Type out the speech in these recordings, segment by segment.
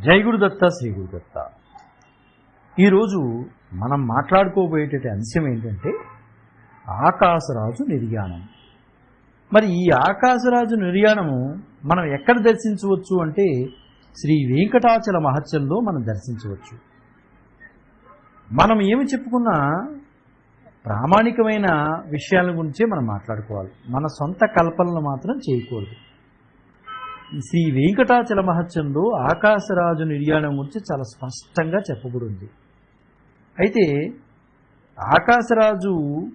జై గురుదత్త శ్రీ గురుదత్త ఈరోజు మనం మాట్లాడుకోబోయేట అంశం ఏంటంటే ఆకాశరాజు నిర్యాణం. మరి ఈ ఆకాశరాజు నిర్యాణము మనం ఎక్కడ దర్శించవచ్చు అంటే శ్రీ వెంకటాచల మహత్యంలో మనం దర్శించవచ్చు. మనం ఏమి చెప్పుకున్నా ప్రామాణికమైన విషయాల గురించే మనం మాట్లాడుకోవాలి. మన సొంత కల్పనలు మాత్రం చేయకూడదు. శ్రీ వెంకటాచల మహత్యంలో ఆకాశరాజు నిర్యాణం గురించి చాలా స్పష్టంగా చెప్పబడింది. అయితే ఆకాశరాజు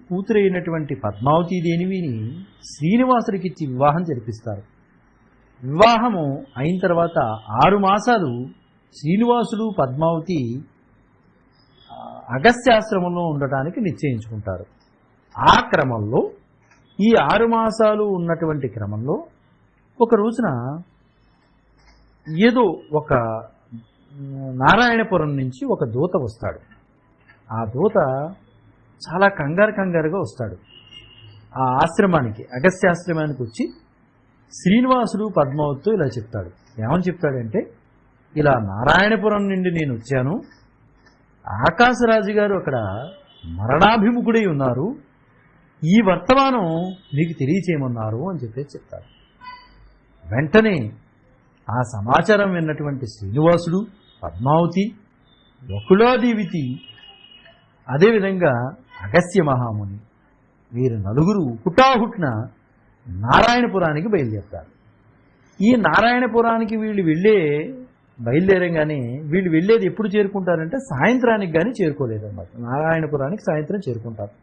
కూతురైనటువంటి పద్మావతి దేనివిని శ్రీనివాసుడికి ఇచ్చి వివాహం జరిపిస్తారు. వివాహము అయిన తర్వాత ఆరు మాసాలు శ్రీనివాసుడు పద్మావతి అగస్త్యాశ్రమంలో ఉండటానికి నిశ్చయించుకుంటారు. ఆ క్రమంలో ఈ ఆరు మాసాలు ఉన్నటువంటి క్రమంలో ఒక రోజున ఏదో ఒక నారాయణపురం నుంచి ఒక దూత వస్తాడు. ఆ దూత చాలా కంగారు కంగారుగా వస్తాడు. ఆ ఆశ్రమానికి అగస్త్యాశ్రమానికి వచ్చి శ్రీనివాసుడు పద్మావతితో ఇలా చెప్తాడు. ఏమని చెప్తాడంటే ఇలా నారాయణపురం నుండి నేను వచ్చాను. ఆకాశరాజు గారు అక్కడ మరణాభిముఖుడై ఉన్నారు. ఈ వర్తమానం మీకు తెలియచేయమన్నారు అని చెప్పేసి చెప్తాడు. వెంటనే ఆ సమాచారం విన్నటువంటి శ్రీనివాసుడు పద్మావతి వకులాదేవితి అదేవిధంగా అగస్త్య మహాముని వీరు నలుగురు హుటాహుట్న నారాయణపురానికి బయలుదేరుతారు. ఈ నారాయణపురానికి వీళ్ళు వెళ్ళే బయలుదేరంగానే వీళ్ళు వెళ్ళేది ఎప్పుడు చేరుకుంటారంటే సాయంత్రానికి కానీ చేరుకోలేదన్నమాట. నారాయణపురానికి సాయంత్రం చేరుకుంటారు.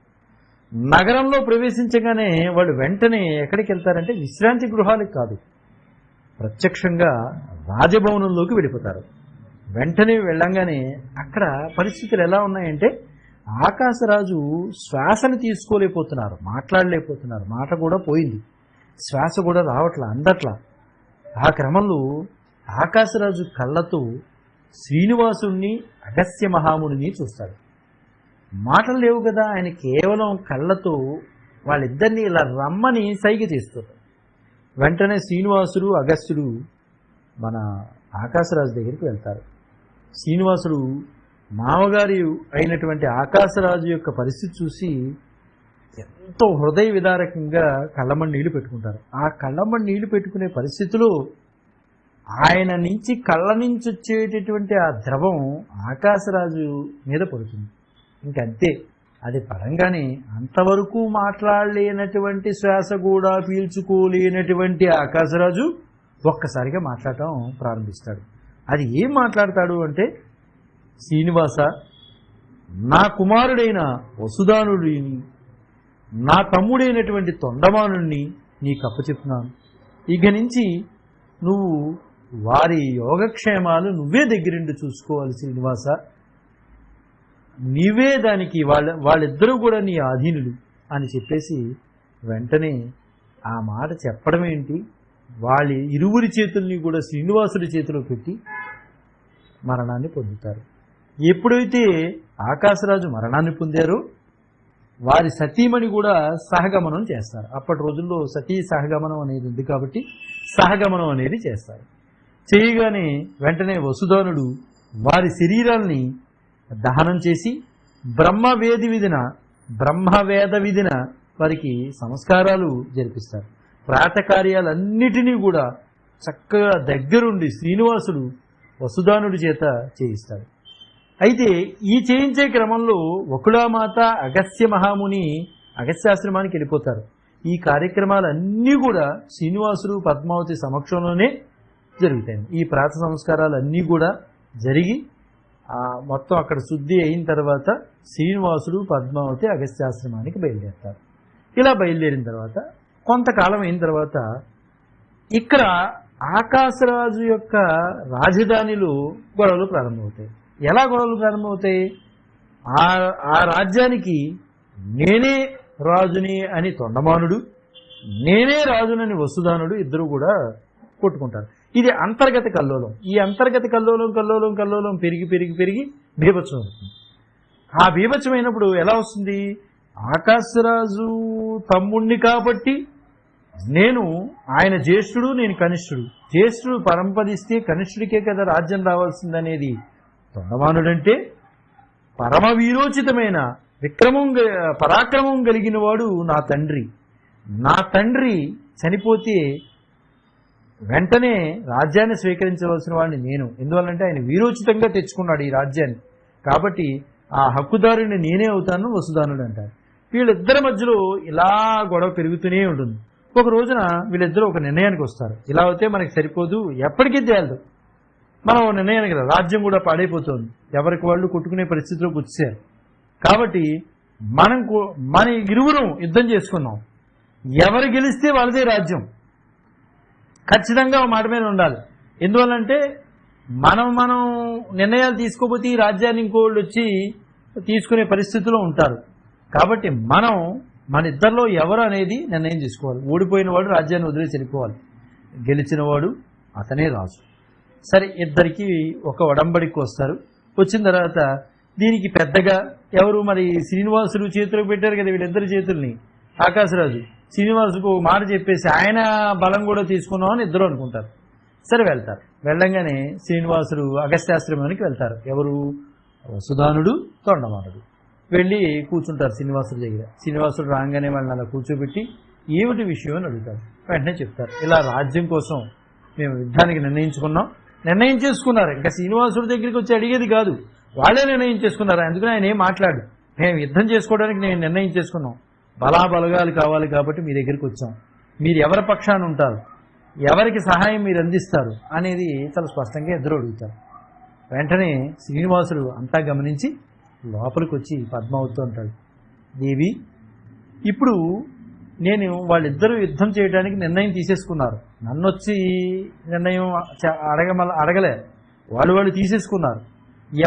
నగరంలో ప్రవేశించగానే వాళ్ళు వెంటనే ఎక్కడికి వెళ్తారంటే విశ్రాంతి గృహాలకు కాదు. ప్రత్యక్షంగా రాజభవనంలోకి వెళ్ళిపోతారు. వెంటనే వెళ్ళంగానే అక్కడ పరిస్థితులు ఎలా ఉన్నాయంటే ఆకాశరాజు శ్వాసను తీసుకోలేకపోతున్నారు మాట్లాడలేకపోతున్నారు మాట కూడా పోయింది. శ్వాస కూడా రావట్లా అందట్లా. ఆ క్రమంలో ఆకాశరాజు కళ్ళతో శ్రీనివాసుణ్ణి అగస్త్య మహామునిని చూస్తాడు. మాటలు లేవు కదా ఆయన కేవలం కళ్ళతో వాళ్ళిద్దరిని ఇలా రమ్మని సైగ చేస్తారు వెంటనే శ్రీనివాసుడు అగస్త్యుడు మన ఆకాశరాజు దగ్గరికి వెళ్తారు. శ్రీనివాసుడు మామగారి అయినటువంటి ఆకాశరాజు యొక్క పరిస్థితి చూసి ఎంతో హృదయ విదారకంగా కళ్ళమని నీళ్ళు పెట్టుకుంటారు. ఆ కళ్ళమని నీళ్ళు పెట్టుకునే పరిస్థితిలో ఆయన నుంచి కళ్ళ నుంచి వచ్చేటటువంటి ఆ ద్రవం ఆకాశరాజు మీద పడుతుంది. ఇంకంతే. అది పడంగానే అంతవరకు మాట్లాడలేనటువంటి శ్వాస కూడా పీల్చుకోలేనటువంటి ఆకాశరాజు ఒక్కసారిగా మాట్లాడటం ప్రారంభిస్తాడు. అది ఏం మాట్లాడతాడు అంటే శ్రీనివాస నా కుమారుడైన వసుదానుడిని నా తమ్ముడైనటువంటి తొండమానుణ్ణి నీకు అప్పచెప్తున్నాను. ఇక నుంచి నువ్వు వారి యోగక్షేమాలు నువ్వే దగ్గరుండి చూసుకోవాలి శ్రీనివాస. నీవే దానికి వాళ్ళ వాళ్ళిద్దరూ కూడా నీ ఆధీనులు అని చెప్పేసి వెంటనే ఆ మాట చెప్పడం ఏంటి? వాళ్ళ ఇరువురి చేతుల్ని కూడా శ్రీనివాసుడి చేతిలో పెట్టి మరణాన్ని పొందుతారు. ఎప్పుడైతే ఆకాశరాజు మరణాన్ని పొందారో వారి సతీమణి కూడా సహగమనం చేస్తారు. అప్పటి రోజుల్లో సతీ సహగమనం అనేది ఉంది కాబట్టి సహగమనం అనేది చేస్తారు. చేయగానే వెంటనే వసుధానుడు వారి శరీరాల్ని దహనం చేసి బ్రహ్మవేది విధిన బ్రహ్మవేద విధిన వారికి సంస్కారాలు జరిపిస్తారు. ప్రాతకార్యాలన్నిటినీ కూడా చక్కగా దగ్గరుండి శ్రీనివాసుడు వసుధానుడి చేత చేయిస్తాడు అయితే ఈ చేయించే క్రమంలో వకుళామాత అగస్య మహాముని అగస్యాశ్రమానికి వెళ్ళిపోతారు. ఈ కార్యక్రమాలన్నీ కూడా శ్రీనివాసుడు పద్మావతి సమక్షంలోనే జరుగుతాయి. ఈ ప్రాత సంస్కారాలు అన్నీ కూడా జరిగి మొత్తం అక్కడ శుద్ధి అయిన తర్వాత శ్రీనివాసుడు పద్మావతి అగస్త్యాశ్రమానికి బయలుదేరుతారు. ఇలా బయలుదేరిన తర్వాత కొంతకాలం అయిన తర్వాత ఇక్కడ ఆకాశరాజు యొక్క రాజధానిలు గొడవలు ప్రారంభమవుతాయి. ఎలా గొడవలు ప్రారంభమవుతాయి? ఆ ఆ రాజ్యానికి నేనే రాజుని అని తొండమానుడు నేనే రాజునని వసుదానుడు ఇద్దరు కూడా కొట్టుకుంటారు. ఇది అంతర్గత కల్లోలం. ఈ అంతర్గత కల్లోలం కల్లోలం కల్లోలం పెరిగి పెరిగి పెరిగి బీభత్సం అవుతుంది. ఆ బీభత్సమైనప్పుడు ఎలా వస్తుంది? ఆకాశరాజు తమ్ముణ్ణి కాబట్టి నేను ఆయన జ్యేష్ఠుడు నేను కనిష్ఠుడు. జ్యేష్ఠుడు పరంపదిస్తే కనిష్ఠుడికే కదా రాజ్యం రావాల్సిందనేది. తొండమానుడంటే పరమ వీరోచితమైన విక్రమం పరాక్రమం కలిగిన వాడు నా తండ్రి. నా తండ్రి చనిపోతే వెంటనే రాజ్యాన్ని స్వీకరించవలసిన వాడిని నేను. ఎందువల్లంటే ఆయన వీరోచితంగా తెచ్చుకున్నాడు ఈ రాజ్యాన్ని. కాబట్టి ఆ హక్కుదారుని నేనే అవుతాను వసుదానుడు అంటారు వీళ్ళిద్దరి మధ్యలో ఇలా గొడవ పెరుగుతూనే ఉంటుంది. ఒక రోజున వీళ్ళిద్దరూ ఒక నిర్ణయానికి వస్తారు. ఇలా అయితే మనకి సరిపోదు ఎప్పటికీ తేలదు. మనం నిర్ణయానికి రాజ్యం కూడా పాడైపోతుంది. ఎవరికి వాళ్ళు కొట్టుకునే పరిస్థితిలోకి వచ్చారు కాబట్టి మనం కూ- మన ఇరువురం యుద్ధం చేసుకున్నాం. ఎవరు గెలిస్తే వాళ్ళదే రాజ్యం. ఖచ్చితంగా మాట మీద ఉండాలి. ఎందువల్లంటే మనం మనం నిర్ణయాలు తీసుకోకపోతే ఈ రాజ్యాన్ని ఇంకోళ్ళు వచ్చి తీసుకునే పరిస్థితిలో ఉంటారు. కాబట్టి మనం మన ఇద్దరిలో ఎవరు అనేది నిర్ణయం తీసుకోవాలి. ఓడిపోయిన వాడు రాజ్యాన్ని వదిలేసి వెళ్ళిపోవాలి. గెలిచిన వాడు అతనే రాజు. సరే ఇద్దరికి ఒక ఒడంబడికి వస్తారు. వచ్చిన తర్వాత దీనికి పెద్దగా ఎవరు మరి శ్రీనివాసులు చేతిలో పెట్టారు కదా వీళ్ళిద్దరి చేతుల్ని? ఆకాశరాజు. శ్రీనివాసుకు ఒక మాట చెప్పేసి ఆయన బలం కూడా తీసుకున్నామని ఇద్దరు అనుకుంటారు. సరే వెళ్తారు. వెళ్ళంగానే శ్రీనివాసుడు అగస్త్యాశ్రమానికి వెళ్తారు. ఎవరు? వసుధానుడు తొండమానుడు. వెళ్ళి కూర్చుంటారు శ్రీనివాసుడి దగ్గర. శ్రీనివాసుడు రాగానే వాళ్ళని అలా కూర్చోబెట్టి ఏమిటి విషయం అని అడుగుతారు. వెంటనే చెప్తారు. ఇలా రాజ్యం కోసం మేము యుద్ధానికి నిర్ణయించుకున్నాం. నిర్ణయం చేసుకున్నారు. ఇంకా శ్రీనివాసుడి దగ్గరికి వచ్చి అడిగేది కాదు. వాళ్ళే నిర్ణయం చేసుకున్నారు. అందుకని ఆయన ఏం మాట్లాడు మేము యుద్ధం చేసుకోవడానికి నేను నిర్ణయం చేసుకున్నాం. బలాబలగాలు కావాలి కాబట్టి మీ దగ్గరికి వచ్చాం. మీరు ఎవరి పక్షాన ఉంటారు? ఎవరికి సహాయం మీరు అందిస్తారు? అనేది చాలా స్పష్టంగా ఇద్దరు అడుగుతారు. వెంటనే శ్రీనివాసుడు అంతా గమనించి లోపలికి వచ్చి పద్మావతితో అంటాడు దేవి ఇప్పుడు నేను వాళ్ళిద్దరూ యుద్ధం చేయడానికి నిర్ణయం తీసేసుకున్నారు. నన్ను వచ్చి నిర్ణయం అడగమల అడగలే. వాళ్ళు వాళ్ళు తీసేసుకున్నారు.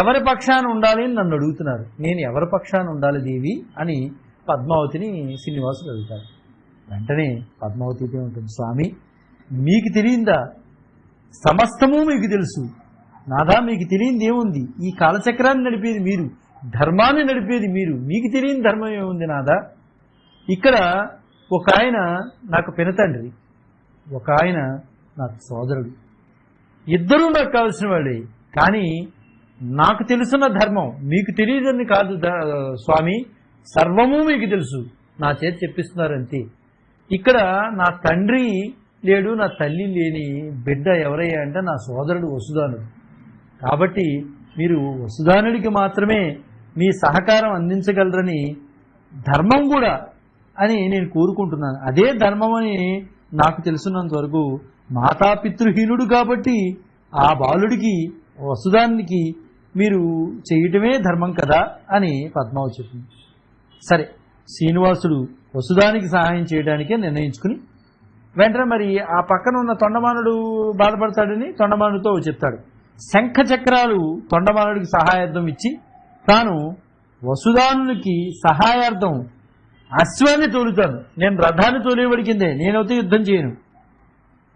ఎవరి పక్షాన ఉండాలి అని నన్ను అడుగుతున్నారు. నేను ఎవరి పక్షాన ఉండాలి దేవి? అని పద్మావతిని శ్రీనివాసులు అడుగుతాడు వెంటనే పద్మావతితో ఉంటుంది. స్వామి మీకు తెలియందా? సమస్తము మీకు తెలుసు. నాదా మీకు తెలియంది ఏముంది? ఈ కాలచక్రాన్ని నడిపేది మీరు. ధర్మాన్ని నడిపేది మీరు. మీకు తెలియని ధర్మం ఏముంది నాదా? ఇక్కడ ఒక ఆయన నాకు పినతండ్రి. ఒక ఆయన నాకు సోదరుడు. ఇద్దరూ నాకు కావాల్సిన వాళ్ళే కానీ నాకు తెలుసున్న ధర్మం. మీకు తెలియదని కాదు స్వామి. సర్వము మీకు తెలుసు. నా చేతి చెప్పిస్తున్నారు అంతే ఇక్కడ నా తండ్రి లేడు నా తల్లి లేని బిడ్డ ఎవరయ్యా అంటే నా సోదరుడు వసుదానుడు కాబట్టి మీరు వసుదానుడికి మాత్రమే మీ సహకారం అందించగలరని ధర్మం కూడా అని నేను కోరుకుంటున్నాను. అదే ధర్మం అని నాకు తెలుసున్నంత వరకు మాతాపితృహీనుడు కాబట్టి ఆ బాలుడికి వసుదానికి మీరు చేయటమే ధర్మం కదా అని పద్మావతి చెప్పింది. సరే శ్రీనివాసుడు వసుదానికి సహాయం చేయడానికే నిర్ణయించుకుని వెంటనే మరి ఆ పక్కన ఉన్న తొండమానుడు బాధపడతాడని తొండమానుడితో చెప్తాడు. శంఖ చక్రాలు తొండమానుడికి సహాయార్థం ఇచ్చి తాను వసుదానునికి సహాయార్థం అశ్వాన్ని తోలుతాను. నేను రథాన్ని తోలేవడికిందే నేనైతే యుద్ధం చేయను.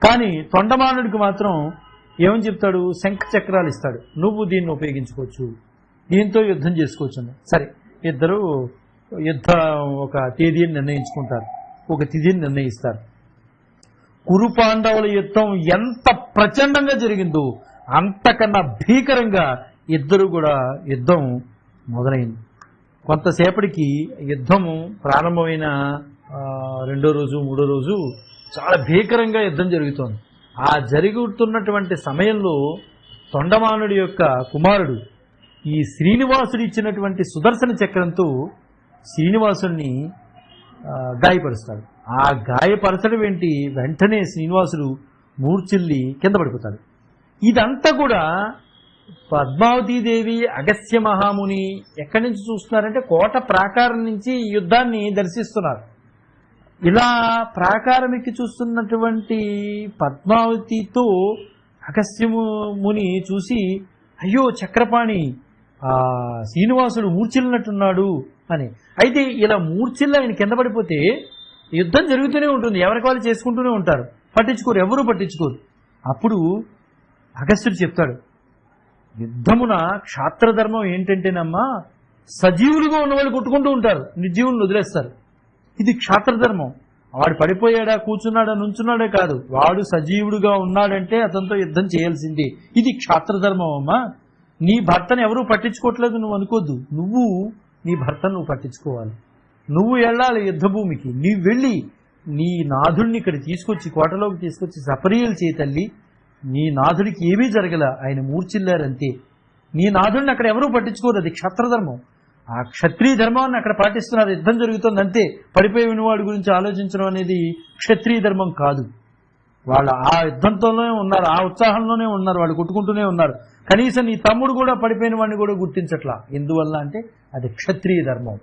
కానీ తొండమానుడికి మాత్రం ఏమని చెప్తాడు? శంఖ చక్రాలు ఇస్తాడు. నువ్వు దీన్ని ఉపయోగించుకోవచ్చు. దీంతో యుద్ధం చేసుకోవచ్చు సరే ఇద్దరు యుద్ధ ఒక తేదీని నిర్ణయించుకుంటారు. ఒక తిథిని నిర్ణయిస్తారు. కురు పాండవుల యుద్ధం ఎంత ప్రచండంగా జరిగిందో అంతకన్నా భీకరంగా ఇద్దరు కూడా యుద్ధం మొదలైంది. కొంతసేపటికి యుద్ధము ప్రారంభమైన రెండో రోజు మూడో రోజు చాలా భీకరంగా యుద్ధం జరుగుతోంది. ఆ జరుగుతున్నటువంటి సమయంలో తొండమానుడి యొక్క కుమారుడు ఈ శ్రీనివాసుడు ఇచ్చినటువంటి సుదర్శన చక్రంతో శ్రీనివాసుడిని గాయపరుస్తాడు. ఆ గాయపరచడం ఏంటి? వెంటనే శ్రీనివాసుడు మూర్చిల్లి కింద పడిపోతాడు. ఇదంతా కూడా పద్మావతీదేవి అగస్త్య మహాముని ఎక్కడి నుంచి చూస్తున్నారంటే కోట ప్రాకారం నుంచి ఈ యుద్ధాన్ని దర్శిస్తున్నారు. ఇలా ప్రాకారం ఎక్కి చూస్తున్నటువంటి పద్మావతితో అగస్త్యము ముని చూసి అయ్యో చక్రపాణి శ్రీనివాసుడు మూర్చిల్లినట్టున్నాడు అని. అయితే ఇలా మూర్చిల్లి ఆయన కింద పడిపోతే యుద్ధం జరుగుతూనే ఉంటుంది. ఎవరికి వాళ్ళు చేసుకుంటూనే ఉంటారు. పట్టించుకోరు. ఎవరు పట్టించుకోరు. అప్పుడు అగస్త్యుడు చెప్తాడు యుద్ధమున క్షాత్రధర్మం ఏంటంటేనమ్మా సజీవులుగా ఉన్నవాళ్ళు కొట్టుకుంటూ ఉంటారు. నిర్జీవులను వదిలేస్తారు. ఇది క్షాత్రధర్మం. వాడు పడిపోయాడా కూర్చున్నాడా నుంచున్నాడే కాదు. వాడు సజీవుడుగా ఉన్నాడంటే అతనితో యుద్ధం చేయాల్సిందే. ఇది క్షాత్రధర్మం అమ్మా. నీ భర్తను ఎవరూ పట్టించుకోవట్లేదు నువ్వు అనుకోద్దు. నువ్వు నీ భర్తను నువ్వు పట్టించుకోవాలి. నువ్వు వెళ్ళాలి యుద్ధభూమికి. నీవు వెళ్ళి నీ నాథుడిని ఇక్కడ తీసుకొచ్చి కోటలోకి తీసుకొచ్చి సపరీలు చేయి తల్లి. నీ నాథుడికి ఏమీ జరగల. ఆయన మూర్చిల్లారంతే నీ నాథుడిని అక్కడ ఎవరూ పట్టించుకోరు. అది క్షత్రధర్మం ఆ క్షత్రియ ధర్మాన్ని అక్కడ పాటిస్తున్నారు. యుద్ధం జరుగుతుంది అంతే పడిపోయిన వాడి గురించి ఆలోచించడం అనేది క్షత్రియ ధర్మం కాదు. వాళ్ళు ఆ యుద్ధంతోనే ఉన్నారు ఆ ఉత్సాహంలోనే ఉన్నారు వాళ్ళు కొట్టుకుంటూనే ఉన్నారు. కనీసం నీ తమ్ముడు కూడా పడిపోయిన వాడిని కూడా గుర్తించట్లా. ఎందువల్ల అంటే అది క్షత్రియ ధర్మం.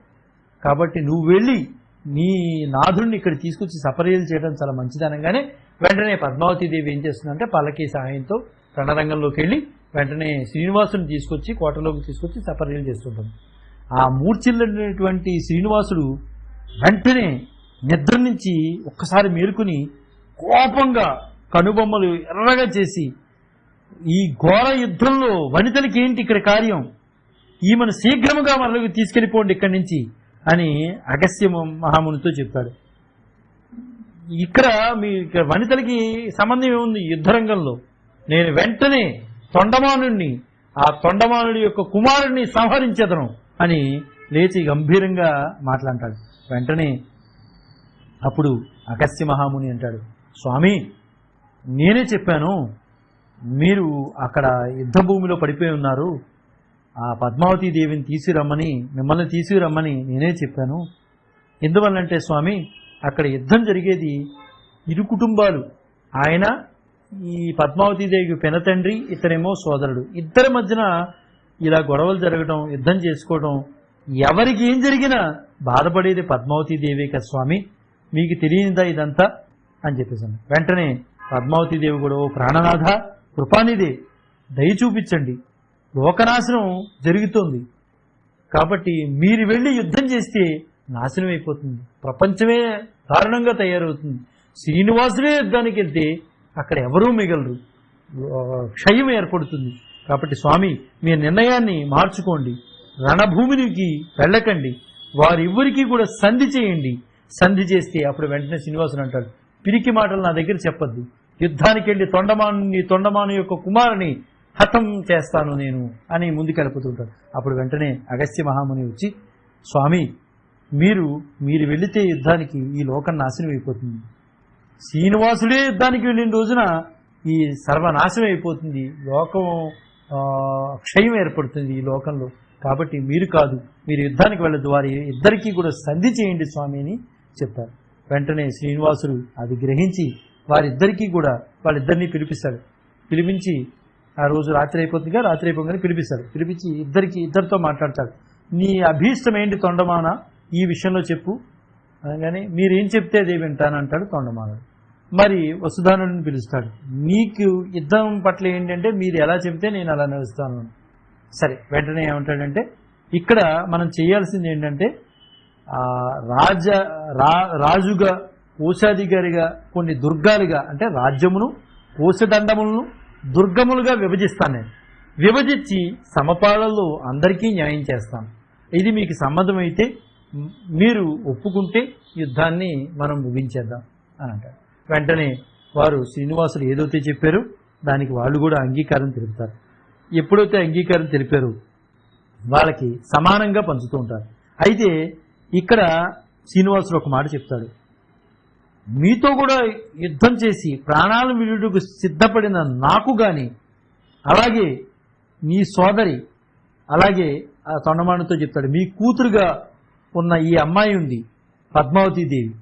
కాబట్టి నువ్వు వెళ్ళి నీ నాథుడిని ఇక్కడ తీసుకొచ్చి సపర్యలు చేయడం చాలా మంచిదనగానే వెంటనే పద్మావతీదేవి ఏం చేస్తుందంటే పల్లకి సహాయంతో రణరంగంలోకి వెళ్ళి వెంటనే శ్రీనివాసుని తీసుకొచ్చి కోటలోకి తీసుకొచ్చి సపర్యలు చేస్తుంటుంది. ఆ మూర్చిల్లినటువంటి శ్రీనివాసుడు వెంటనే నిద్ర నుంచి ఒక్కసారి మేలుకుని కోపంగా కనుబొమ్మలు ఎర్రగా చేసి ఈ ఘోర యుద్ధంలో వనితలకి ఏంటి ఇక్కడ కార్యం? ఈమెను శీఘ్రముగా మనలోకి తీసుకెళ్ళిపోండి ఇక్కడి నుంచి అని అగస్య మహామునితో చెప్పాడు. ఇక్కడ మీ ఇక్కడ వనితలకి సంబంధం ఏముంది యుద్ధరంగంలో నేను వెంటనే తొండమానుణ్ణి ఆ తొండమానుడి యొక్క కుమారుడిని సంహరించేదను అని లేచి గంభీరంగా మాట్లాడతాడు. వెంటనే అప్పుడు అగస్య మహాముని అంటాడు. స్వామి నేనే చెప్పాను మీరు అక్కడ యుద్ధ భూమిలో పడిపోయి ఉన్నారు. ఆ పద్మావతి దేవిని తీసుకురమ్మని మిమ్మల్ని తీసుకురమ్మని నేనే చెప్పాను. ఎందువల్లంటే స్వామి అక్కడ యుద్ధం జరిగేది ఇరు కుటుంబాలు. ఆయన ఈ పద్మావతి దేవికి పెనతండ్రి ఇతరేమో సోదరుడు. ఇద్దరి మధ్యన ఇలా గొడవలు జరగడం యుద్ధం చేసుకోవడం ఎవరికి ఏం జరిగినా బాధపడేది పద్మావతీదేవి కదా స్వామి. మీకు తెలియనిదా ఇదంతా? అని చెప్పేసాను వెంటనే పద్మావతి దేవి కూడా ఓ ప్రాణనాథ కృపానిదే దయ చూపించండి. లోకనాశనం జరుగుతోంది. కాబట్టి మీరు వెళ్ళి యుద్ధం చేస్తే నాశనం అయిపోతుంది. ప్రపంచమే దారుణంగా తయారవుతుంది. శ్రీనివాసుడే యుద్ధానికి వెళ్తే అక్కడ ఎవరూ మిగలరు. క్షయం ఏర్పడుతుంది. కాబట్టి స్వామి మీ నిర్ణయాన్ని మార్చుకోండి. రణభూమికి వెళ్ళకండి. వారివ్వరికీ కూడా సంధి చేయండి. సంధి చేస్తే అప్పుడు వెంటనే శ్రీనివాసుడు అంటాడు పిరికి మాటలు నా దగ్గర చెప్పద్దు. యుద్ధానికి వెళ్ళి తొండమాను తొండమాను యొక్క కుమారుని హతం చేస్తాను నేను అని ముందుకెళ్ళిపోతుంటాడు అప్పుడు వెంటనే అగస్త్య మహాముని వచ్చి స్వామి మీరు మీరు వెళితే యుద్ధానికి ఈ లోకం నాశనం అయిపోతుంది. శ్రీనివాసుడే యుద్ధానికి వెళ్ళిన రోజున ఈ సర్వనాశనం అయిపోతుంది. లోకం క్షయం ఏర్పడుతుంది ఈ లోకంలో. కాబట్టి మీరు కాదు మీరు యుద్ధానికి వెళ్ళదు వారి ఇద్దరికీ కూడా సంధి చేయండి స్వామి అని చెప్తారు వెంటనే శ్రీనివాసుడు అది గ్రహించి వారిద్దరికీ కూడా వాళ్ళిద్దరినీ పిలిపిస్తాడు. పిలిపించి ఆ రోజు రాత్రి అయిపోతుందిగా రాత్రి అయిపోగానే పిలిపిస్తాడు. పిలిపించి ఇద్దరికి ఇద్దరితో మాట్లాడతాడు. నీ అభీష్టం ఏంటి తొండమాన? ఈ విషయంలో చెప్పు. అనగానే మీరేం చెప్తే అదే వింటానంటాడు తొండమానుడు మరి వసుధానుడిని పిలుస్తాడు. నీకు యుద్ధం పట్ల ఏంటంటే మీరు ఎలా చెబితే నేను అలా నడుస్తాను సరే వెంటనే ఏమంటాడంటే ఇక్కడ మనం చేయాల్సింది ఏంటంటే రాజ రా రాజుగా కోశాధికారిగా కొన్ని దుర్గాలుగా అంటే రాజ్యమును కోశదండములను దుర్గములుగా విభజిస్తాను నేను. విభజించి సమపాలలో అందరికీ న్యాయం చేస్తాను. ఇది మీకు సమ్మతమైతే మీరు ఒప్పుకుంటే యుద్ధాన్ని మనం ముగించేద్దాం అని అంటారు. వెంటనే వారు శ్రీనివాసులు ఏదైతే చెప్పారో దానికి వాళ్ళు కూడా అంగీకారం తెలుపుతారు. ఎప్పుడైతే అంగీకారం తెలిపారో వాళ్ళకి సమానంగా పంచుతూ ఉంటారు. అయితే ఇక్కడ శ్రీనివాసుడు ఒక మాట చెప్తాడు. మీతో కూడా యుద్ధం చేసి ప్రాణాలు విడుటకు సిద్ధపడిన నాకు గాని అలాగే మీ సోదరి అలాగే ఆ తొండమానుతో చెప్తాడు. మీ కూతురుగా ఉన్న ఈ అమ్మాయి ఉంది పద్మావతి దేవి.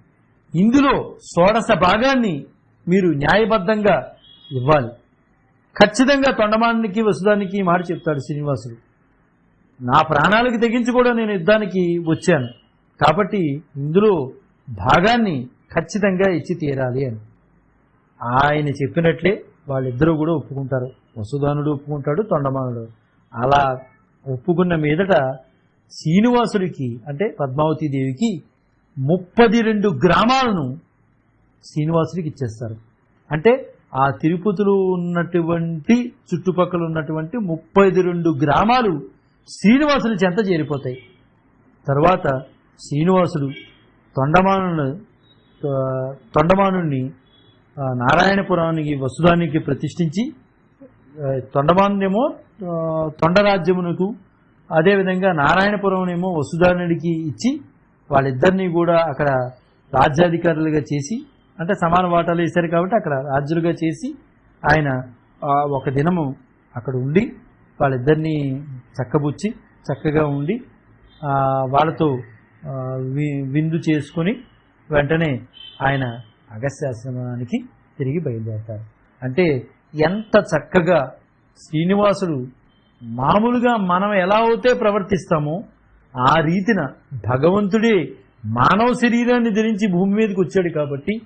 ఇందులో షోడశ భాగాన్ని మీరు న్యాయబద్ధంగా ఇవ్వాలి. ఖచ్చితంగా తొండమానికి వసుదానికి మాట చెప్తాడు శ్రీనివాసుడు. నా ప్రాణాలకు తెగించి కూడా నేను యుద్ధానికి వచ్చాను. కాబట్టి ఇందులో భాగాన్ని ఖచ్చితంగా ఇచ్చి తీరాలి అని. ఆయన చెప్పినట్లే వాళ్ళిద్దరూ కూడా ఒప్పుకుంటారు. వసుదానుడు ఒప్పుకుంటాడు తొండమానుడు. అలా ఒప్పుకున్న మీదట శ్రీనివాసుడికి అంటే పద్మావతి దేవికి ముప్పది రెండు గ్రామాలను శ్రీనివాసుడికి ఇచ్చేస్తారు. అంటే ఆ తిరుపతిలో ఉన్నటువంటి చుట్టుపక్కల ఉన్నటువంటి ముప్పై రెండు గ్రామాలు శ్రీనివాసుని చెంత చేరిపోతాయి. తర్వాత శ్రీనివాసుడు తొండమానులను త- తొండమానుణ్ణి నారాయణపురానికి వసుధానికి ప్రతిష్ఠించి ఆ, తొండమానునేమో తొండరాజ్యమునకు అదేవిధంగా నారాయణపురంనేమో వసుధానుడికి ఇచ్చి వాళ్ళిద్దరినీ కూడా అక్కడ రాజ్యాధికారులుగా చేసి అంటే సమాన వాటాలు వేశారు కాబట్టి అక్కడ రాజులుగా చేసి ఆయన ఒక దినము అక్కడ ఉండి వాళ్ళిద్దరినీ చక్కబుచ్చి చక్కగా ఉండి వాళ్ళతో విందు చేసుకొని వెంటనే ఆయన అగస్యాశ్రమానికి తిరిగి బయలుదేరతారు. అంటే ఎంత చక్కగా శ్రీనివాసుడు మామూలుగా మనం ఎలా అయితే ప్రవర్తిస్తామో ఆ రీతిన భగవంతుడే మానవ శరీరాన్ని ధరించి భూమి మీదకి వచ్చాడు కాబట్టి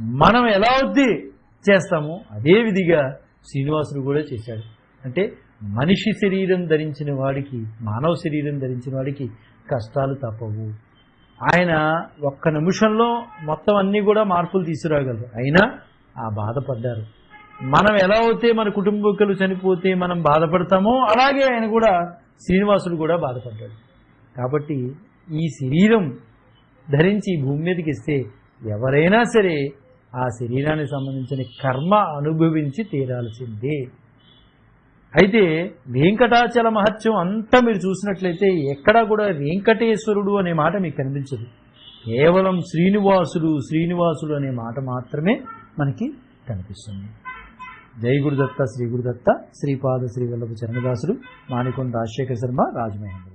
మనం ఎలా అయితే చేస్తామో అదే విధిగా శ్రీనివాసుడు కూడా చేశాడు. అంటే మనిషి శరీరం ధరించిన వాడికి మానవ శరీరం ధరించిన వాడికి కష్టాలు తప్పవు. ఆయన ఒక్క నిమిషంలో మొత్తం అన్నీ కూడా మార్పులు తీసుకురాగలరు. అయినా ఆ బాధపడ్డారు. మనం ఎలా అయితే మన కుటుంబీకులు చనిపోతే మనం బాధపడతామో అలాగే ఆయన కూడా శ్రీనివాసుడు కూడా బాధపడ్డాడు. కాబట్టి ఈ శరీరం ధరించి భూమి మీదకి ఇస్తే ఎవరైనా సరే ఆ శరీరానికి సంబంధించిన కర్మ అనుభవించి తీరాల్సిందే. అయితే వెంకటాచల మహత్యం అంతా మీరు చూసినట్లయితే ఎక్కడా కూడా వెంకటేశ్వరుడు అనే మాట మీకు కనిపించదు. కేవలం శ్రీనివాసుడు శ్రీనివాసుడు అనే మాట మాత్రమే మనకి కనిపిస్తుంది. జై గురుదత్త శ్రీ గురుదత్త శ్రీపాద శ్రీ వల్లభ చరణదాసుడు మాణికొండ రాజశేఖర శర్మ రాజమహేంద్ర.